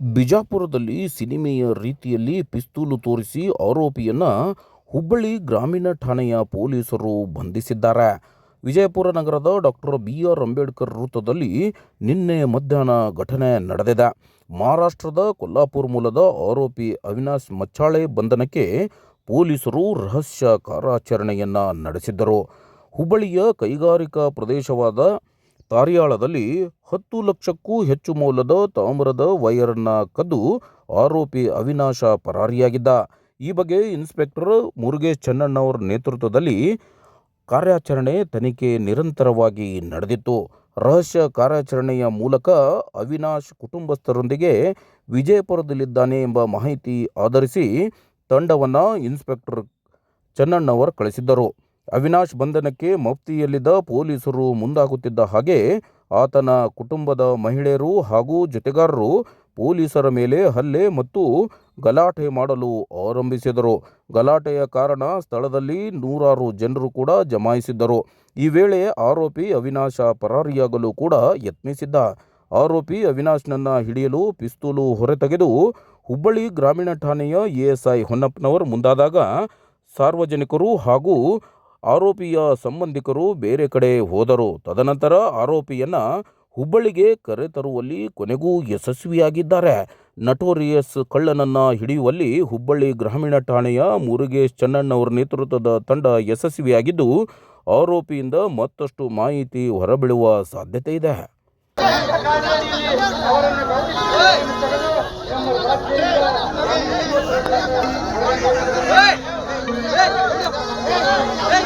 ಬಿಜಾಪುರದಲ್ಲಿ ಸಿನಿಮೆಯ ರೀತಿಯಲ್ಲಿ ಪಿಸ್ತೂಲು ತೋರಿಸಿ ಆರೋಪಿಯನ್ನ ಹುಬ್ಬಳ್ಳಿ ಗ್ರಾಮೀಣ ಠಾಣೆಯ ಪೊಲೀಸರು ಬಂಧಿಸಿದ್ದಾರೆ. ವಿಜಯಪುರ ನಗರದ ಡಾಕ್ಟರ್ ಬಿ ಆರ್ ಅಂಬೇಡ್ಕರ್ ವೃತ್ತದಲ್ಲಿ ನಿನ್ನೆ ಮಧ್ಯಾಹ್ನ ಘಟನೆ ನಡೆದಿದೆ. ಮಹಾರಾಷ್ಟ್ರದ ಕೊಲ್ಲಾಪುರ ಮೂಲದ ಆರೋಪಿ ಅವಿನಾಶ್ ಮಚ್ಚಾಳೆ ಬಂಧನಕ್ಕೆ ಪೊಲೀಸರು ರಹಸ್ಯ ಕಾರ್ಯಾಚರಣೆಯನ್ನ ನಡೆಸಿದ್ದರು. ಹುಬ್ಬಳ್ಳಿಯ ಕೈಗಾರಿಕಾ ಪ್ರದೇಶವಾದ ತಾರ್ಯಾಳದಲ್ಲಿ ಹತ್ತು ಲಕ್ಷಕ್ಕೂ ಹೆಚ್ಚು ಮೌಲ್ಯದ ತಾಮ್ರದ ವೈರನ್ನ ಕದ್ದು ಆರೋಪಿ ಅವಿನಾಶ ಪರಾರಿಯಾಗಿದ್ದ. ಈ ಬಗ್ಗೆ ಇನ್ಸ್ಪೆಕ್ಟರ್ ಮುರುಗೇಶ್ ಚೆನ್ನಣ್ಣವರ ನೇತೃತ್ವದಲ್ಲಿ ಕಾರ್ಯಾಚರಣೆ ತನಿಖೆ ನಿರಂತರವಾಗಿ ನಡೆದಿತ್ತು. ರಹಸ್ಯ ಕಾರ್ಯಾಚರಣೆಯ ಮೂಲಕ ಅವಿನಾಶ್ ಕುಟುಂಬಸ್ಥರೊಂದಿಗೆ ವಿಜಯಪುರದಲ್ಲಿದ್ದಾನೆ ಎಂಬ ಮಾಹಿತಿ ಆಧರಿಸಿ ತಂಡವನ್ನು ಇನ್ಸ್ಪೆಕ್ಟರ್ ಚೆನ್ನಣ್ಣವರು ಕಳಿಸಿದ್ದರು. ಅವಿನಾಶ್ ಬಂಧನಕ್ಕೆ ಮಫ್ತಿಯಲ್ಲಿದ್ದ ಪೊಲೀಸರು ಮುಂದಾಗುತ್ತಿದ್ದ ಹಾಗೆ ಆತನ ಕುಟುಂಬದ ಮಹಿಳೆಯರು ಹಾಗೂ ಜೊತೆಗಾರರು ಪೊಲೀಸರ ಮೇಲೆ ಹಲ್ಲೆ ಮತ್ತು ಗಲಾಟೆ ಮಾಡಲು ಆರಂಭಿಸಿದರು. ಗಲಾಟೆಯ ಕಾರಣ ಸ್ಥಳದಲ್ಲಿ ನೂರಾರು ಜನರು ಕೂಡ ಜಮಾಯಿಸಿದ್ದರು. ಈ ವೇಳೆ ಆರೋಪಿ ಅವಿನಾಶ ಪರಾರಿಯಾಗಲು ಕೂಡ ಯತ್ನಿಸಿದ್ದ. ಆರೋಪಿ ಅವಿನಾಶ್ನನ್ನ ಹಿಡಿಯಲು ಪಿಸ್ತೂಲು ಹೊರತೆಗೆದು ಹುಬ್ಬಳ್ಳಿ ಗ್ರಾಮೀಣ ಠಾಣೆಯ ಎಎಸ್ಐ ಹೊನ್ನಪ್ಪನವರ್ ಮುಂದಾದಾಗ ಸಾರ್ವಜನಿಕರು ಹಾಗೂ ಆರೋಪಿಯ ಸಂಬಂಧಿಕರು ಬೇರೆ ಕಡೆ ಹೋದರು. ತದನಂತರ ಆರೋಪಿಯನ್ನು ಹುಬ್ಬಳ್ಳಿಗೆ ಕರೆತರುವಲ್ಲಿ ಕೊನೆಗೂ ಯಶಸ್ವಿಯಾಗಿದ್ದಾರೆ. ನಟೋರಿಯಸ್ ಕಳ್ಳನನ್ನ ಹಿಡಿಯುವಲ್ಲಿ ಹುಬ್ಬಳ್ಳಿ ಗ್ರಾಮೀಣ ಠಾಣೆಯ ಮುರುಗೇಶ್ ಚೆನ್ನಣ್ಣವರ ನೇತೃತ್ವದ ತಂಡ ಯಶಸ್ವಿಯಾಗಿದ್ದು, ಆರೋಪಿಯಿಂದ ಮತ್ತಷ್ಟು ಮಾಹಿತಿ ಹೊರಬೀಳುವ ಸಾಧ್ಯತೆ ಇದೆ.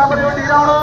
కాపాడి ఉండి రావడం